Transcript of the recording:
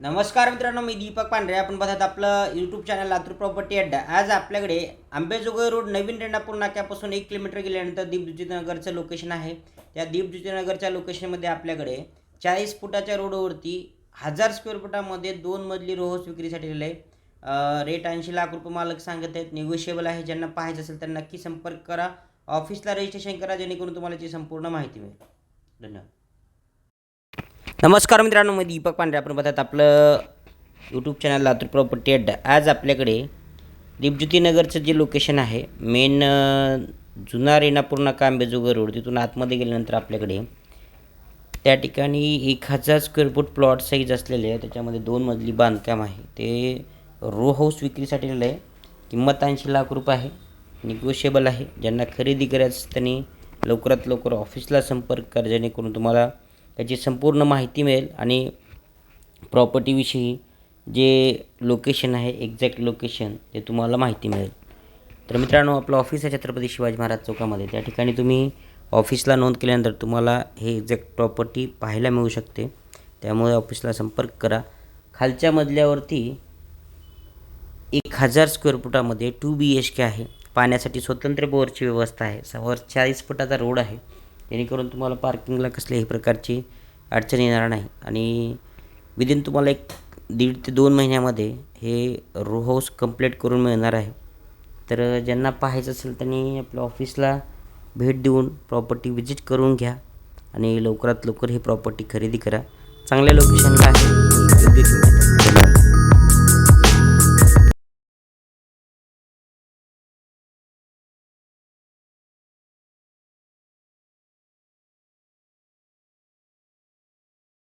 नमस्कार मित्रांनो मी दीपक पांढरे. आपण बघत आपलं यूट्यूब चॅनल लातूर प्रॉपर्टी अड्डा. आज आपल्याकडे आंबेजोगाई रोड नवीन रेणापूर नाक्यापासून एक किलोमीटर गेल्यानंतर दीपज्योतीनगरचं लोकेशन आहे. त्या दीपज्योतीनगरच्या लोकेशनमध्ये आपल्याकडे चाळीस फुटाच्या रोडवरती हजार स्क्वेअर फुटामध्ये दोन मजली रोहस विक्रीसाठी दिलं आहे. रेट ऐंशी लाख रुपये मालक सांगत आहेत. निगोशिएबल आहे. ज्यांना पाहायचं असेल तर नक्की संपर्क करा. ऑफिसला रजिस्ट्रेशन करा जेणेकरून तुम्हाला याची संपूर्ण माहिती मिळेल. धन्यवाद. नमस्कार मित्रांनो मी दीपक पांढरे. आपण बघतात आपलं यूट्यूब चॅनल लातूर प्रॉपर्टी अड्डा आज आपल्याकडे दीपज्योतीनगरचं जे लोकेशन आहे मेन जुना रेणापूर नाका आंबेजोगाई रोड तिथून आतमध्ये गेल्यानंतर आपल्याकडे त्या ठिकाणी एक हजार स्क्वेअर फूट प्लॉट साईज असलेले आहे. त्याच्यामध्ये दोन मजली बांधकाम आहे. ते रो हाऊस विक्रीसाठी दिलं आहे. किंमत ऐंशी लाख रुपये आहे. निगोशिएबल आहे. ज्यांना खरेदी करायचं त्यांनी लवकरात लवकर ऑफिसला संपर्क कर जेणेकरून तुम्हाला त्याची संपूर्ण माहिती मिळेल आणि प्रॉपर्टीविषयी जे लोकेशन आहे एक्झॅक्ट लोकेशन ते तुम्हाला माहिती मिळेल. तर मित्रांनो आपलं ऑफिस आहे छत्रपती शिवाजी महाराज चौकामध्ये. त्या ठिकाणी तुम्ही ऑफिसला नोंद केल्यानंतर तुम्हाला हे एक्झॅक्ट प्रॉपर्टी पाहायला मिळू शकते. त्यामुळे ऑफिसला संपर्क करा. खालच्या मजल्यावरती एक हजार स्क्वेअर फुटामध्ये टू बी एच के आहे. पाण्यासाठी स्वतंत्र बोरची व्यवस्था आहे. समोर चाळीस फुटाचा रोड आहे. जेणेकरून तुम्हाला पार्किंगला कसल्याही प्रकारची अडचण येणार नाही. आणि विदिन तुम्हाला एक दीड ते दोन महिन्यामध्ये हे रो हाऊस कंप्लीट करून मिळणार आहे. तर ज्यांना पाहायचं असेल त्यांनी आपल्या ऑफिसला भेट देऊन प्रॉपर्टी विजिट करून घ्या आणि लवकरात लवकर ही प्रॉपर्टी खरेदी करा. चांगल्या लोकेशनला आहे. योग्य किंमत